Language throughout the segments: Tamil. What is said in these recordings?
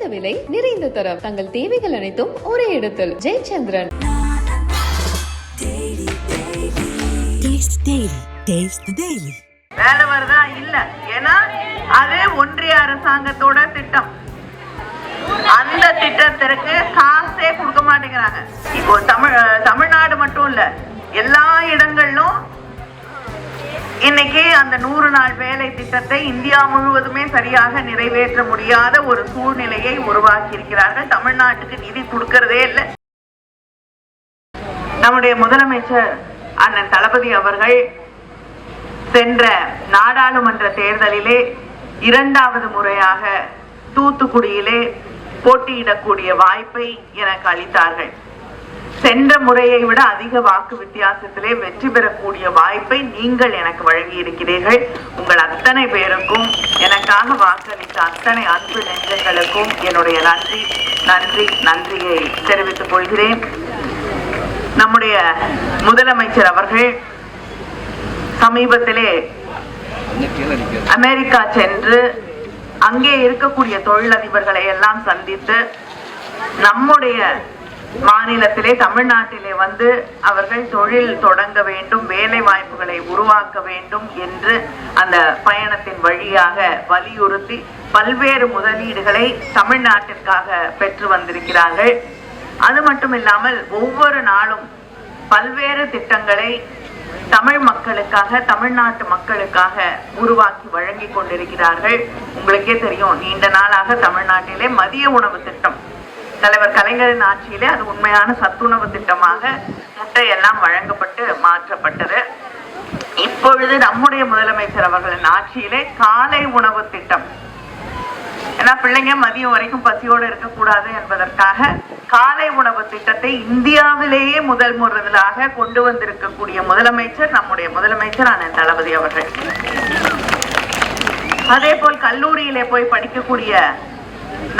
குறைந்த விலை நிறைந்த தரம். தங்கள் தேவைகள் அனைத்தும் ஒரே இடத்தில். ஜெயச்சந்திரன். வேலை வருதா? இல்ல. ஏன்னா அது ஒன்றிய அரசாங்கத்தோட திட்டம். அந்த திட்டத்திற்கு காசே கொடுக்க மாட்டேங்கிறாங்க. இப்போ தமிழ் தமிழ்நாடு மட்டும் இல்ல எல்லா இடங்களிலும் இன்னைக்கு அந்த நூறு நாள் வேலை திட்டத்தை இந்தியா முழுவதுமே சரியாக நிறைவேற்ற முடியாத ஒரு சூழ்நிலையை உருவாக்கி இருக்கிறார்கள் தமிழ்நாட்டுக்கு நிதி கொடுக்கறதே இல்லை. நம்முடைய முதலமைச்சர் அண்ணன் தளபதி அவர்கள் சென்ற நாடாளுமன்ற தேர்தலிலே இரண்டாவது முறையாக தூத்துக்குடியிலே போட்டியிடக்கூடிய வாய்ப்பை எனக்கு அளித்தார்கள். சென்ற முறையை விட அதிக வாக்கு வித்தியாசத்திலே வெற்றி பெறக்கூடிய வாய்ப்பை நீங்கள் எனக்கு வழங்கி இருக்கிறீர்கள் உங்கள் அத்தனை பேருக்கும் எனக்காக வாக்களித்த அத்தனை அன்பு நெஞ்சங்களுக்கும் என்னுடைய நன்றி நன்றி நன்றியை தெரிவித்துக் கொள்கிறேன். நம்முடைய முதலமைச்சர் அவர்கள் சமீபத்திலே அமெரிக்கா சென்று அங்கே இருக்கக்கூடிய தொழிலதிபர்களை எல்லாம் சந்தித்து நம்முடைய மாநிலத்திலே தமிழ்நாட்டிலே வந்து அவர்கள் தொழில் தொடங்க வேண்டும் வேலை வாய்ப்புகளை உருவாக்க வேண்டும் என்று அந்த பயணத்தின் வழியாக வலியுறுத்தி பல்வேறு முதலீடுகளை தமிழ்நாட்டிற்காக பெற்று வந்திருக்கிறார்கள். அது மட்டும் இல்லாமல் ஒவ்வொரு நாளும் பல்வேறு திட்டங்களை தமிழ் மக்களுக்காக தமிழ்நாட்டு மக்களுக்காக உருவாக்கி வழங்கி கொண்டிருக்கிறார்கள். உங்களுக்கே தெரியும் நீண்ட நாளாக தமிழ்நாட்டிலே மதிய உணவு திட்டம் தலைவர் கலைஞரின் ஆட்சியிலே அது உண்மையான சத்துணவு திட்டமாக முட்டை எல்லாம் வழங்கப்பட்டு மாற்றப்பட்டது. இப்பொழுது நம்முடைய முதலமைச்சர் அவர்களின் ஆட்சியிலே காலை உணவு திட்டம். ஏன்னா பிள்ளைங்க மதியம் வரைக்கும் பசியோடு இருக்கக்கூடாது என்பதற்காக காலை உணவு திட்டத்தை இந்தியாவிலேயே முதல் முறையாக கொண்டு வந்திருக்கக்கூடிய முதலமைச்சர் நம்முடைய முதலமைச்சர் அண்ணன் தளபதி அவர்கள். அதே போல் கல்லூரியிலே போய் படிக்கக்கூடிய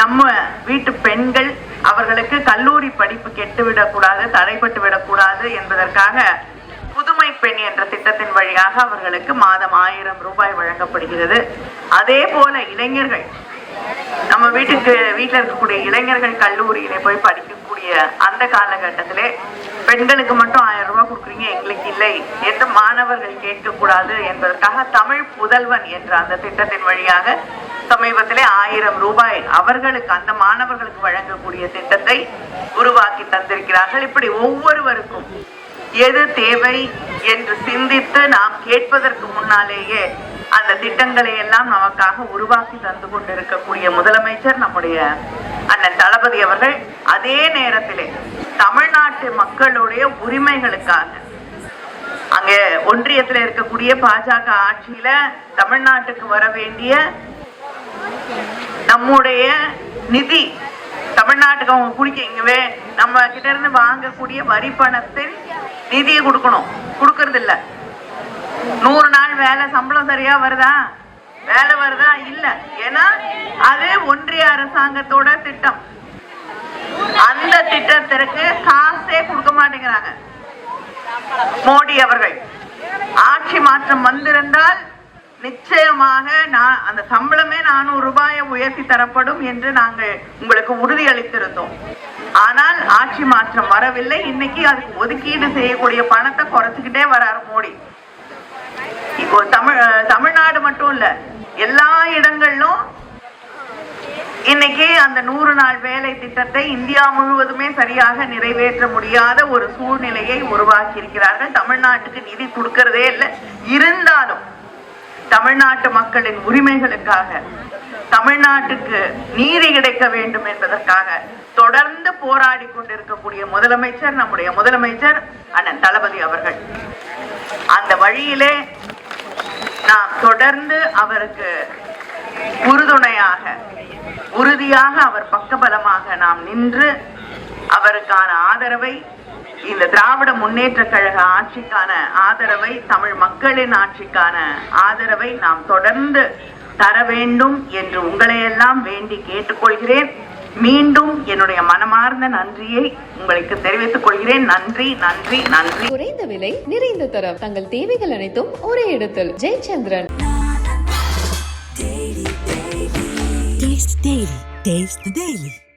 நம்ம வீட்டு பெண்கள் அவர்களுக்கு கல்லூரி படிப்பு கெட்டுவிடக் கூடாது தடைப்பட்டு விடக்கூடாது என்பதற்காக புதுமை பெண் என்ற திட்டத்தின் வழியாக அவர்களுக்கு மாதம் ஆயிரம் ரூபாய் வழங்கப்படுகிறது. அதே போல இளைஞர்கள் நம்ம வீட்டுக்கு வீட்டில் இருக்கக்கூடிய இளைஞர்கள் கல்லூரியிலே போய் படிக்கக்கூடிய அந்த காலகட்டத்திலே பெண்களுக்கு மட்டும் ஆயிரம் ரூபாய் கொடுக்குறீங்க எங்களுக்கு இல்லை. என்று மாணவர்கள் கேட்கக்கூடாது என்பதற்காக தமிழ் புதல்வன் என்ற அந்த திட்டத்தின் வழியாக சமீபத்திலே ஆயிரம் ரூபாய் அவர்களுக்கு அந்த மாணவர்களுக்கு வழங்கக்கூடிய திட்டத்தை உருவாக்கி தந்திருக்கிறார்கள். இப்படி ஒவ்வொருவருக்கும் எது தேவை என்று சிந்தித்து நாம் கேட்பதற்கு முன்னாலேயே அந்த திட்டங்களை எல்லாம் நமக்காக உருவாக்கி தந்து கொண்டிருக்கக்கூடிய முதலமைச்சர் நம்முடைய அண்ணன் தளபதி அவர்கள். அதே நேரத்திலே தமிழ்நாட்டு மக்களுடைய உரிமைகளுக்காக அங்கே ஒன்றியத்துல இருக்கக்கூடிய பாஜக ஆட்சியில தமிழ்நாட்டுக்கு வர வேண்டிய நம்முடைய நிதி தமிழ்நாட்டுக்கு அவங்க குடிக்க இங்கவே நம்ம கிட்ட இருந்து வாங்கக்கூடிய வரி பணத்தில் நிதியை கொடுக்கணும். கொடுக்கறது இல்ல நூறு நாள் வேலை சம்பளம் சரியா வருதா? வேலை வருதா? இல்ல. ஏன்னா அது ஒன்றிய அரசாங்கத்தோட திட்டம். அந்த திட்டத்திற்கு காசே கொடுக்க மாட்டேங்கிறாங்க. மோடி அவர்கள். ஆட்சி மாற்றம் வந்திருந்தால் நிச்சயமாக நான் அந்த சம்பளமே நானூறு ரூபாயை உயர்த்தி தரப்படும் என்று நாங்கள் உங்களுக்கு உறுதி அளித்திருந்தோம் ஆனால் ஆட்சி மாற்றம் வரவில்லை. இன்னைக்கு அதுக்கு ஒதுக்கீடு செய்யக்கூடிய பணத்தை குறைச்சிக்கிட்டே வராரு மோடி. இப்போ தமிழ் தமிழ்நாடு மட்டும் இல்ல எல்லா இடங்களிலும் இன்னைக்கு அந்த நூறு நாள் வேலை திட்டத்தை இந்தியா முழுவதுமே சரியாக நிறைவேற்ற முடியாத ஒரு சூழ்நிலையை உருவாக்கி இருக்கிறார்கள் தமிழ்நாட்டுக்கு நிதி கொடுக்கறதே இல்லை. இருந்தாலும் தமிழ்நாட்டு மக்களின் உரிமைகளுக்காக தமிழ்நாட்டுக்கு நீதி கிடைக்க வேண்டும் என்பதற்காக தொடர்ந்து போராடி கொண்டிருக்கக்கூடிய முதலமைச்சர் நம்முடைய முதலமைச்சர் அண்ணன் தளபதி அவர்கள். அந்த வழியிலே நாம் தொடர்ந்து அவருக்கு உறுதுணையாக உறுதியாக அவர் பக்கபலமாக நாம் நின்று அவருக்கான ஆதரவை இந்த திராவிட முன்னேற்ற கழக ஆட்சிக்கான ஆதரவை தமிழ் மக்களின் ஆட்சிக்கான ஆதரவை நாம் தொடர்ந்து தர வேண்டும் என்று உங்களையெல்லாம் வேண்டி கேட்டுக்கொள்கிறேன். மீண்டும் என்னுடைய மனமார்ந்த நன்றியை உங்களுக்கு தெரிவித்துக் கொள்கிறேன். நன்றி நன்றி நன்றி. குறைந்த விலை நிறைந்த தரம். தங்கள் தேவைகள் அனைத்தும் ஒரே இடத்தில். Jayachandran. Taste the Daily. Taste the Daily.